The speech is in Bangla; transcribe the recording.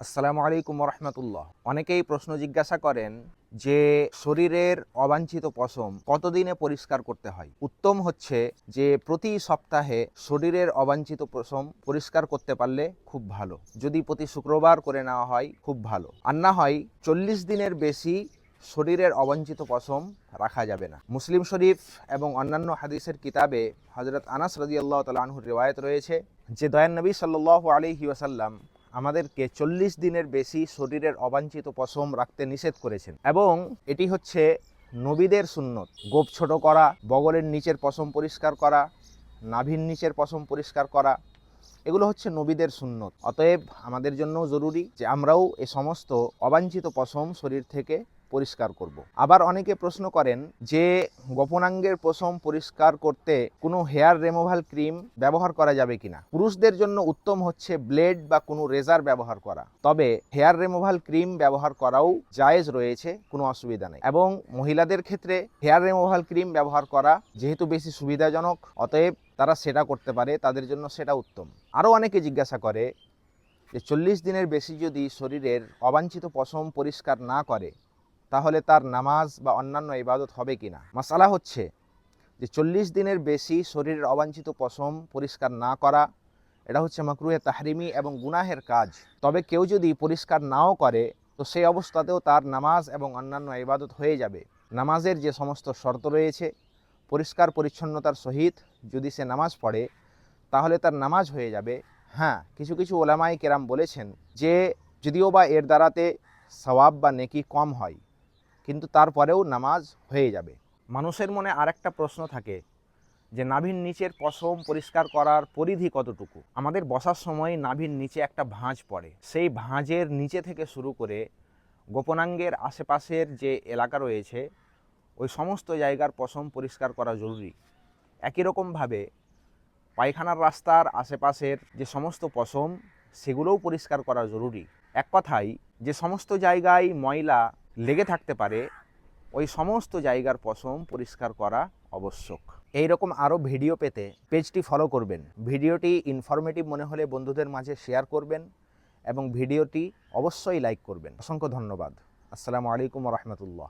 আসসালামু আলাইকুম রহমতুল্লাহ অনেকেই প্রশ্ন জিজ্ঞাসা করেন যে শরীরের অবাঞ্ছিত পশম কতদিনে পরিষ্কার করতে হয়? উত্তম হচ্ছে যে প্রতি সপ্তাহে শরীরের অবাঞ্ছিত পশম পরিষ্কার করতে পারলে খুব ভালো। যদি প্রতি শুক্রবার করে নেওয়া হয়, খুব ভালো। আর না হয় চল্লিশ দিনের বেশি শরীরের অবাঞ্ছিত পশম রাখা যাবে না। মুসলিম শরীফ এবং অন্যান্য হাদিসের কিতাবে হজরত আনাস রাজিয়াল্লাহ তালাহুর রেওয়ায়ত রয়েছে যে দয়ান নবী সাল্লাহ আলহি ওয়াসাল্লাম আমাদেরকে চল্লিশ দিনের বেশি শরীরের অবাঞ্ছিত পশম রাখতে নিষেধ করেছেন। এবং এটি হচ্ছে নবীদের সুন্নত। গোপ ছোট করা, বগলের নিচের পশম পরিষ্কার করা, নাভির নিচের পশম পরিষ্কার করা, এগুলো হচ্ছে নবীদের সুন্নত। অতএব আমাদের জন্য জরুরি যে আমরাও এ সমস্ত অবাঞ্ছিত পশম শরীর থেকে পরিষ্কার করব। আবার অনেকে প্রশ্ন করেন যে, গোপনাঙ্গের পশম পরিষ্কার করতে কোনো হেয়ার রিমুভাল ক্রিম ব্যবহার করা যাবে কিনা? পুরুষদের জন্য উত্তম হচ্ছে ব্লেড বা কোনো রেজার ব্যবহার করা। তবে হেয়ার রিমুভাল ক্রিম ব্যবহার করাও জায়েজ রয়েছে, কোনো অসুবিধা নেই। এবং মহিলাদের ক্ষেত্রে হেয়ার রিমুভাল ক্রিম ব্যবহার করা যেহেতু বেশি সুবিধাজনক, অতএব তারা সেটা করতে পারে, তাদের জন্য সেটা উত্তম। আরও অনেকে জিজ্ঞাসা করে যে, চল্লিশ দিনের বেশি যদি শরীরের অবাঞ্ছিত পশম পরিষ্কার না করে তাহলে তার নামাজ বা অন্যান্য ইবাদত হবে কি না? মাসালা হচ্ছে যে চল্লিশ দিনের বেশি শরীরের অবাঞ্ছিত পশম পরিষ্কার না করা, এটা হচ্ছে মাকরুহে তাহরিমি এবং গুনাহের কাজ। তবে কেউ যদি পরিষ্কার নাও করে, তো সেই অবস্থাতেও তার নামাজ এবং অন্যান্য ইবাদত হয়ে যাবে। নামাজের যে সমস্ত শর্ত রয়েছে, পরিষ্কার পরিচ্ছন্নতার সহিত যদি সে নামাজ পড়ে, তাহলে তার নামাজ হয়ে যাবে। হ্যাঁ কিছু কিছু ওলামাই কেরাম বলেছেন যে যদিও বা এর দ্বারাতে সওয়াব বা নেকি কম হয় কিন্তু তারপরেও নামাজ হয়ে যাবে। মানুষের মনে আর একটা প্রশ্ন থাকে যে, নাভির নিচের পশম পরিষ্কার করার পরিধি কতটুকু? আমাদের বসার সময় নাভির নিচে একটা ভাঁজ পড়ে। সেই ভাঁজের নিচে থেকে শুরু করে গোপনাঙ্গের আশেপাশের যে এলাকা রয়েছে, ওই সমস্ত জায়গার পশম পরিষ্কার করা জরুরি। একই রকমভাবে পায়খানার রাস্তার আশেপাশের যে সমস্ত পশম, সেগুলোও পরিষ্কার করা জরুরি। এক কথায়, যে সমস্ত জায়গায় ময়লা লেগে থাকতে পারে, ওই সমস্ত জায়গার পশম পরিষ্কার করা আবশ্যক। এই রকম আরও ভিডিও পেতে পেজটি ফলো করবেন। ভিডিওটি ইনফরমেটিভ মনে হলে বন্ধুদের মাঝে শেয়ার করবেন এবং ভিডিওটি অবশ্যই লাইক করবেন। অসংখ্য ধন্যবাদ। আসসালামু আলাইকুম রহমতুল্লাহ।